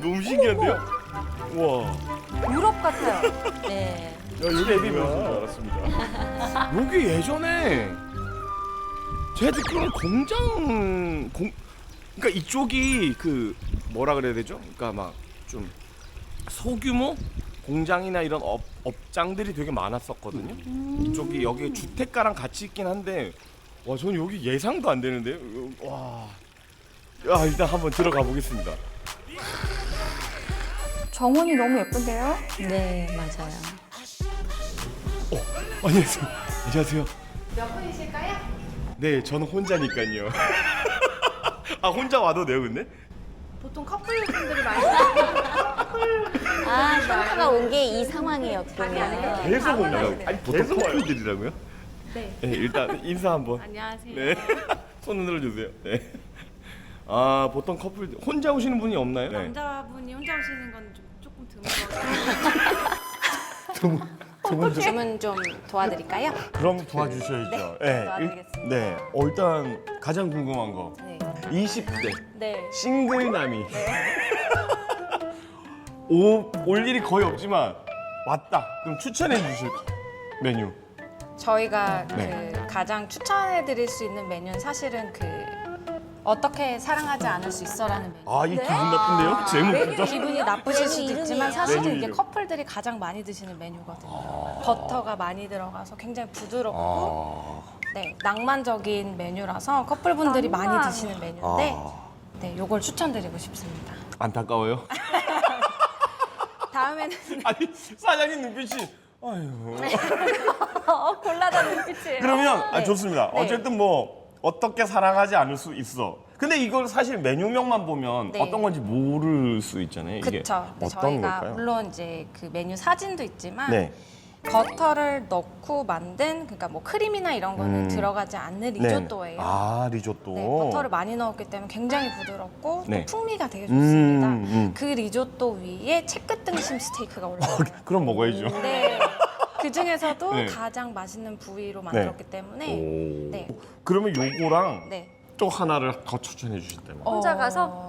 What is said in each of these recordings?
너무 신기한데요? 와. 유럽 같아요. 네. 여기 에비면서 줄 알았습니다. 여기 예전에 제가 듣기로는 공장 공 그러니까 이쪽이 그 뭐라 그래야 되죠? 그러니까 막 좀 소규모 공장이나 이런 업, 업장들이 되게 많았었거든요. 이쪽이 여기 주택가랑 같이 있긴 한데 와 저는 여기 예상도 안 되는데요. 와. 야 일단 한번 들어가 보겠습니다. 정원이 너무 예쁜데요? 네, 맞아요. 안녕하세요. 안녕하세요. 몇 분이실까요? 네, 저는 혼자니까요. 아 혼자 와도 돼요, 근데? 보통 커플분들이 많이 아, 현타가 온 게 이 상황이었군요. 계속 오나요? 아니 보통 커플들이라고요? 네. 네, 일단 인사 한번. 안녕하세요. 네, 손 흔들어 주세요. 네. 아 보통 커플 혼자 오시는 분이 없나요? 네. 남자분이 혼자 오시는 건 좀 것 같아요. 주문 좀 도와드릴까요? 그럼 도와주셔야죠. 네, 일- 도와드리겠습니다. 네, 어, 일단 가장 궁금한 거. 네. 20대 네. 싱글남이 오, 올 일이 거의 없지만 왔다. 그럼 추천해 주실 메뉴. 저희가 네. 그 가장 추천해드릴 수 있는 메뉴는 사실은 그 어떻게 사랑하지 않을 수 있어라는 메뉴. 아, 이 기분 나쁜데요? 제목부터. 기분이 나쁘실 수도? 있지만 사실은 메뉴 이게 이름. 커플들이 가장 많이 드시는 메뉴거든요. 버터가 많이 들어가서 굉장히 부드럽고 아. 네, 낭만적인 메뉴라서 커플분들이 많이 낭만. 드시는 메뉴인데 아. 네, 요걸 추천드리고 싶습니다. 안타까워요. 다음에는 아니 사장님 눈빛이 아유. 어, 곤란한 눈빛이에요. 그러면 아, 네. 좋습니다. 네. 어쨌든 뭐 어떻게 사랑하지 않을 수 있어. 근데 이걸 사실 메뉴명만 보면 네. 어떤 건지 모를 수 있잖아요. 이게 그쵸. 네, 어떤 저희가 걸까요? 물론 이제 그 메뉴 사진도 있지만 네. 버터를 넣고 만든 그러니까 뭐 크림이나 이런 거는 음. 들어가지 않는 네. 리조또예요. 아 리조또. 네, 버터를 많이 넣었기 때문에 굉장히 부드럽고 네. 또 풍미가 되게 좋습니다. 음, 음. 그 리조또 위에 채끝 등심 스테이크가 올라요. 그럼 먹어야죠. 네. 그 중에서도 네. 가장 맛있는 부위로 만들었기 때문에 오. 네. 그러면 요거랑 네. 또 하나를 더 추천해 주신다면. 혼자 어, 가서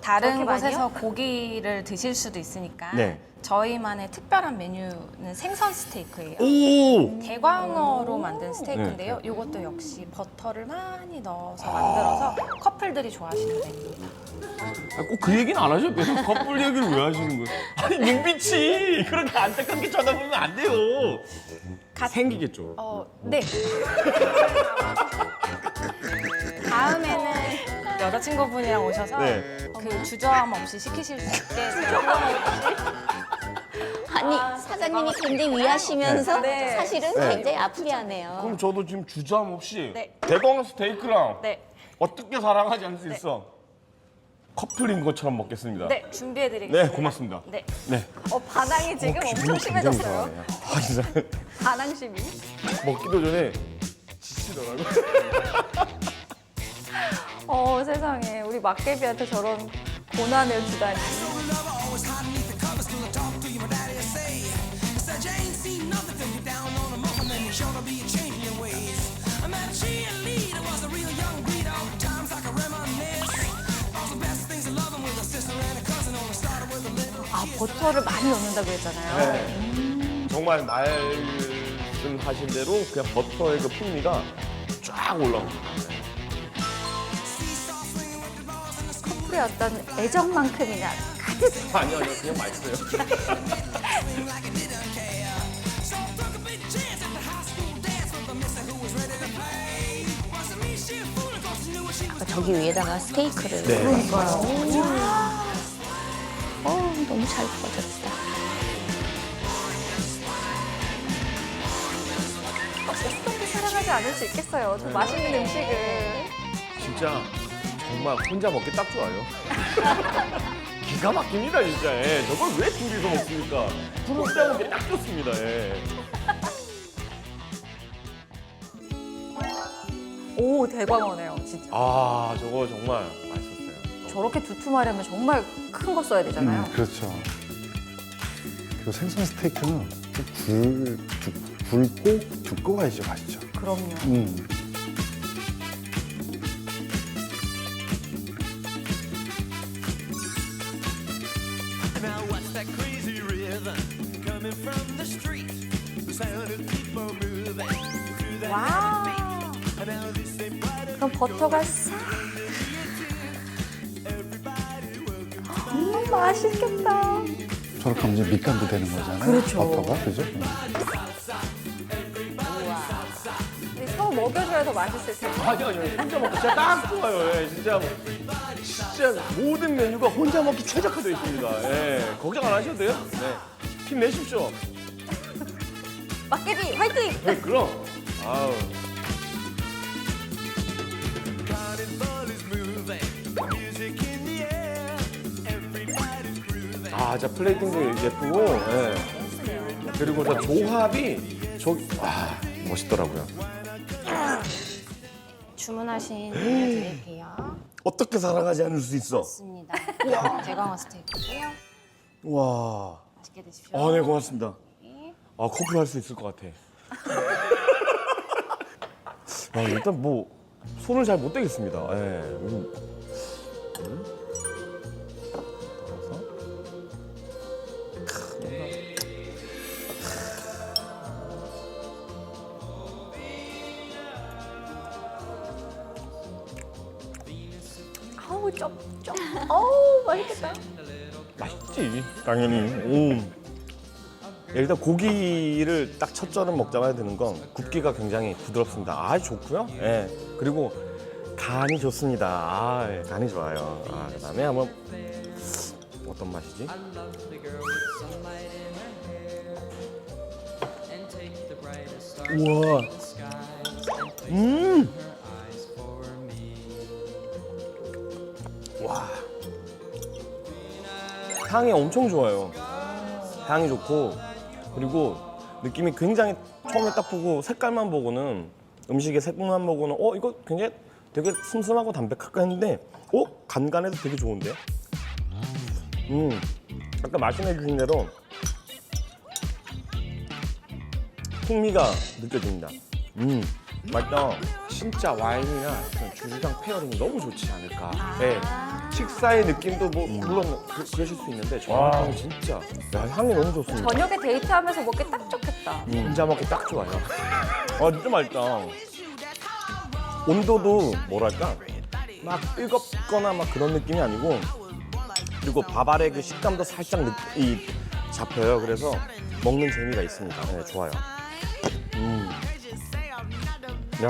다른 그렇게 곳에서 고기를 드실 수도 있으니까 네. 저희만의 특별한 메뉴는 생선 스테이크예요. 오. 대광어로 만든 스테이크인데요. 네. 이것도 역시 버터를 많이 넣어서 만들어서 커플들이 좋아하시는 메뉴입니다. 꼭그 얘기는 안 하셔도 돼요. 커플 얘기를 왜 하시는 거예요? 아니 눈빛이 그렇게 안타깝게 쳐다보면 안 돼요. 가- 생기겠죠. 어, 네. 다음에는 여자친구분이랑 오셔서 네. 그 주저함 없이 시키실 수 있게 아니, 사장님이 굉장히 위하시면서 네. 사실은 네. 굉장히 아프게 하네요. 그럼 저도 지금 주저함 없이 네. 대광어 스테이크랑 네, 어떻게 사랑하지 않을 수 있어? 커플인 것처럼 먹겠습니다. 네 준비해드리겠습니다. 네, 고맙습니다. 네. 네. 어, 반항이 지금 엄청 심해졌어요. 아, 진짜 반항심이. 먹기도 전에 지치더라고요. 어, 세상에. 우리 막개비한테 저런 고난을 주다니. 아, 버터를 많이 넣는다고 했잖아요. 네. 정말 말씀하신 대로 그냥 버터의 그 풍미가 쫙 올라옵니다. 커플의 어떤 애정만큼이나 아니요, 아니요, 그냥 맛있어요. 아까 저기 위에다가 스테이크를. 네. 어, 너무 잘 구워졌다. 어떻게 사랑하지 않을 수 있겠어요. 저 맛있는 음식을. 진짜 정말 혼자 먹기 딱 좋아요. 기가 막힙니다, 진짜. 예. 저걸 왜 둘이서 먹습니까? 혼자 먹기 딱 좋습니다. 예. 오, 대광어네요, 진짜. 아, 저거 정말 맛있었어요. 저렇게 두툼하려면 정말 큰 거 써야 되잖아요. 음, 그렇죠. 그리고 생선 스테이크는 좀 굵, 두, 굵고 두꺼워야지 맛있죠. 그럼요. 음. 그럼 버터가 싹. 음, 맛있겠다. 저렇게 하면 이제 밑간도 되는 거잖아요. 그렇죠. 버터가 그죠? 응. 서로 먹여줘야 더 맛있을 텐데. 아니 아니 혼자 먹기 진짜 딱 좋아요. 예, 진짜 진짜 모든 메뉴가 혼자 먹기 최적화되어 있습니다. 예, 걱정 안 하셔도 돼요. 네, 힘 내십시오. 막개비 화이팅! 예, 그럼. 아우. 아, 진짜 플레이팅도 예쁘고, 예. 그리고 저 조합이 저, 아, 멋있더라고요. 주문하신 메뉴 드릴게요. 어떻게 살아가지 않을 수 있어? 좋습니다. 대광어 스테이크고요. 와. 맛있게 드십시오. 아, 네, 고맙습니다. 아, 커피 할수 있을 것 같아. 아, 일단 뭐, 손을 잘 못 대겠습니다. 예. 음. 음. 따라서. 크, 뭔가. 아우 쩝쩝. 어우 맛있겠다. 맛있지, 당연히. 오. 일단 고기를 딱 첫 절은 먹자마자 드는 건 굽기가 굉장히 부드럽습니다. 아, 좋고요. 예. 그리고 간이 좋습니다. 아, 예, 간이 좋아요. 아, 그다음에 한번 어떤 맛이지? 우와. 음. 와. 향이 엄청 좋아요. 향이 좋고 그리고 느낌이 굉장히 처음에 딱 보고 색깔만 보고는 음식의 색만 보고는 어 이거 굉장히 되게 슴슴하고 담백할까 했는데 어? 간간해도 되게 좋은데 음. 아까 말씀해 주신 대로 풍미가 느껴집니다 음 맛있다 진짜 와인이나 그런 주주장 페어링이 너무 좋지 않을까 네. 식사의 느낌도 뭐 물론 그, 그러실 수 있는데 저는 진짜 야, 향이 너무 좋습니다 저녁에 데이트하면서 먹기 딱 좋겠다. 음, 혼자 먹기 딱 좋아요. 아 진짜 맛있다. 온도도 뭐랄까 막 뜨겁거나 막 그런 느낌이 아니고 그리고 밥알의 그 식감도 살짝 느, 이, 잡혀요. 그래서 먹는 재미가 있습니다. 네, 좋아요. 음. 야,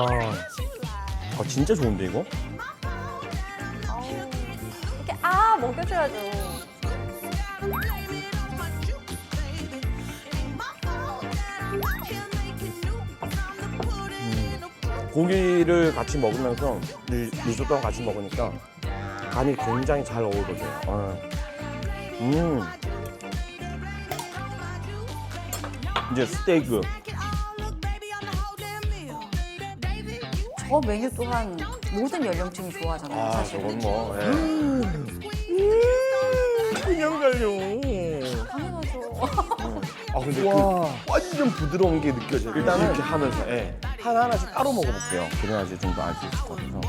아, 진짜 좋은데 이거? 이렇게 아 먹여줘야죠. 고기를 같이 먹으면서 리, 리조또랑 같이 먹으니까 간이 굉장히 잘 어우러져요. 아. 음. 이제 스테이크. 저 메뉴 또한 모든 연령층이 좋아하잖아요. 아, 사실. 저건 뭐. 예. 그냥 갈려. 당연하죠. 아, 근데 그 완전 부드러운 게 느껴져요. 일단은 이렇게 하면서 예. 하나 하나씩 따로 먹어볼게요. 그래야지 좀 더 알 수 있을 것 같아서.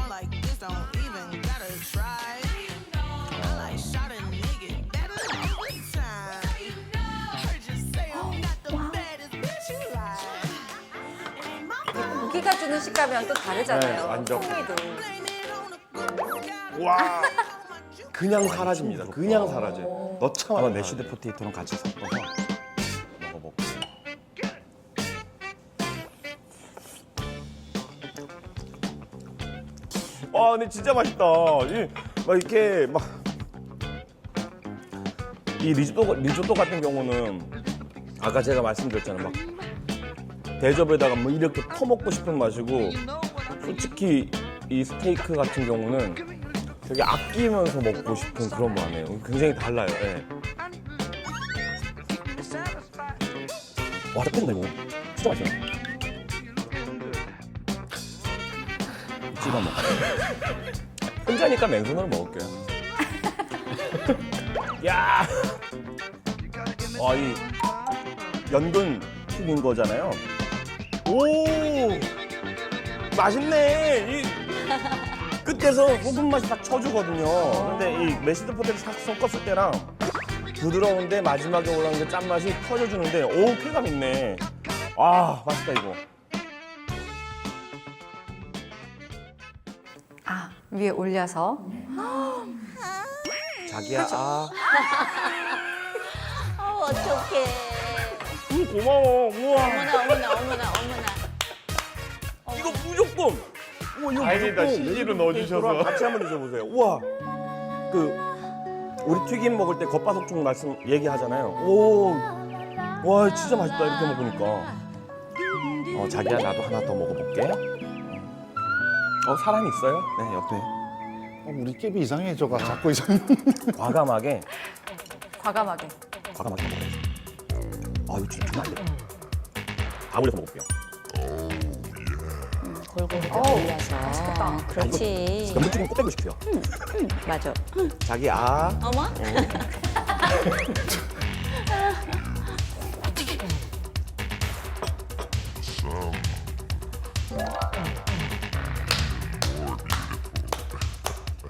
주는 식감이랑 또 다르잖아요. 네, 완전. 풍미도. 와. 그냥 사라집니다. 그냥 사라져요. 넣자마자 메시드 포테이토랑 같이 섞어서 먹어볼게요. 아, 근데 진짜 맛있다. 이, 막 이렇게 막. 이 리조또, 리조또 같은 경우는 아까 제가 말씀드렸잖아요. 막 대접에다가 뭐 이렇게 퍼먹고 싶은 맛이고 솔직히 이 스테이크 같은 경우는 되게 아끼면서 먹고 싶은 그런 맛이에요. 굉장히 달라요. 예. 와, 땡다 이거. 진짜 맛있어. 찍어 먹어. 혼자니까 맨손으로 먹을게요. 야, 와, 이 연근 튀긴 거잖아요. 오, 맛있네. 이 끝에서 소금 맛이 딱 쳐주거든요. 근데 이 메시드 포테이토 싹 섞었을 때랑 부드러운데 마지막에 올라오는 게 짠맛이 터져주는데 오 쾌감 있네. 아 맛있다 이거. 아 위에 올려서 자기야 아 어, 어떡해. 음, 고마워. 우와 어머나, 어머나, 어머나, 어머나. 이거 무조건. 우와 이거 다행이다, 무조건. CG 로 넣어주셔서. 이거랑 같이 한번 드셔보세요. 우와 그 우리 튀김 먹을 때 겉바속촉 말씀 얘기하잖아요. 오, 와 진짜 맛있다 이렇게 먹으니까. 어 자기야 나도 하나 더 먹어볼게. 어 사람 있어요? 네 옆에. 어, 우리 깨비 이상해 저가 자꾸 이상해. 과감하게 과감하게. 과감하게. 아 이거 진짜 돼. 다 올려서 먹을게요. 골고루 좀 어우, 올려서. 맛있겠다. 그렇지. 연무튀김 꼭 빼고 싶어요. 맞아. 자기 아. 어머?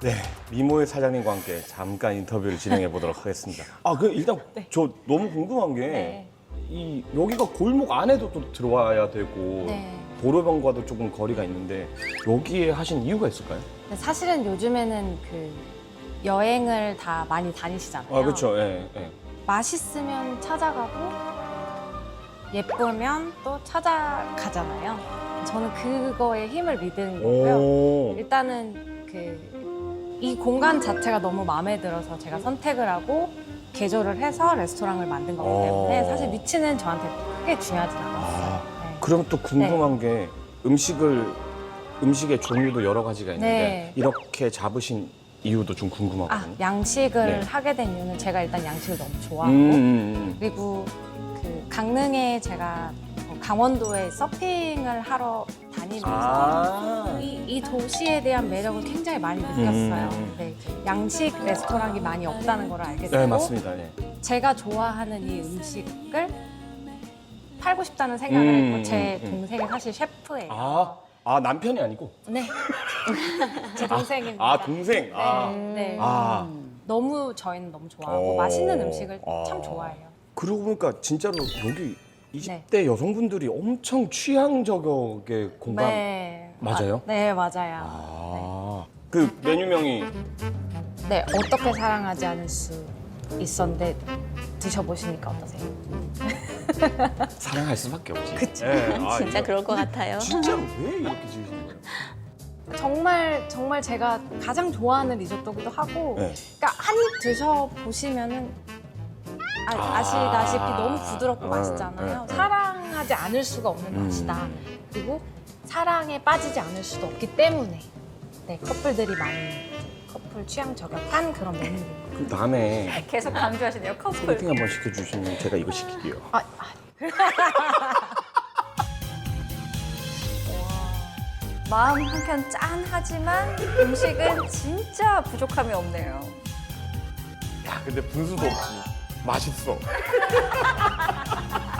네, 미모의 사장님과 함께 잠깐 인터뷰를 진행해 보도록 하겠습니다. 아, 그 일단 저 너무 궁금한 게 이 네. 여기가 골목 안에도 또 들어와야 되고 네. 도로변과도 조금 거리가 있는데 여기에 하신 이유가 있을까요? 근데 사실은 요즘에는 그 여행을 다 많이 다니시잖아요. 아, 그렇죠. 예, 예. 맛있으면 찾아가고 예쁘면 또 찾아가잖아요. 저는 그거에 힘을 믿은 거고요. 오. 일단은 그 이 공간 자체가 너무 마음에 들어서 제가 선택을 하고 개조를 해서 레스토랑을 만든 거기 때문에 어. 사실 위치는 저한테 크게 중요하진 아, 않았어요. 네. 그럼 또 궁금한 게 음식을 음식의 종류도 여러 가지가 있는데 네. 이렇게 잡으신 이유도 좀 아, 궁금하거든요. 양식을 네. 하게 된 이유는 제가 일단 양식을 너무 좋아하고 음, 음, 그리고 그 강릉에 제가 어, 강원도에 서핑을 하러 다니면서 아. 이, 이 도시에 대한 매력을 굉장히 많이 느꼈어요. 음. 네, 양식 레스토랑이 많이 없다는 걸 알게 되고 네, 맞습니다. 네. 제가 좋아하는 이 음식을 팔고 싶다는 생각을 음, 했고 제 음, 음. 동생이 사실 셰프예요. 아, 아 남편이 아니고 네, 제 동생입니다. 아 동생. 아. 네, 아. 너무 저희는 너무 좋아하고 어. 맛있는 음식을 아. 참 좋아해요. 그러고 보니까 진짜로 여기 네. 20대 여성분들이 엄청 취향 저격의 공간. 네, 맞아요? 아, 네 맞아요. 아. 그 메뉴명이 네, 어떻게 사랑하지 않을 수 있었는데 드셔보시니까 어떠세요? 사랑할 수밖에 없지. 그쵸. 예, 아, 진짜 그럴 것 같아요. 진짜로 왜 이렇게 지으시는 거예요? 정말 정말 제가 가장 좋아하는 리조또기도 하고, 네. 그러니까 한 입 드셔 보시면은 아, 아. 아시다시피 너무 부드럽고 어, 맛있잖아요. 네, 네. 사랑하지 않을 수가 없는 음. 맛이다. 그리고 사랑에 빠지지 않을 수도 없기 때문에 네, 커플들이 많이 커플 취향 저격한 그런 메뉴입니다. 그 다음에 계속 강조하시네요 커플. 소개팅 한번 시켜주시면 제가 이거 시킬게요. 아, 아, 마음 한켠 짠하지만 음식은 진짜 부족함이 없네요. 야, 근데 분수도 없지. 맛있어.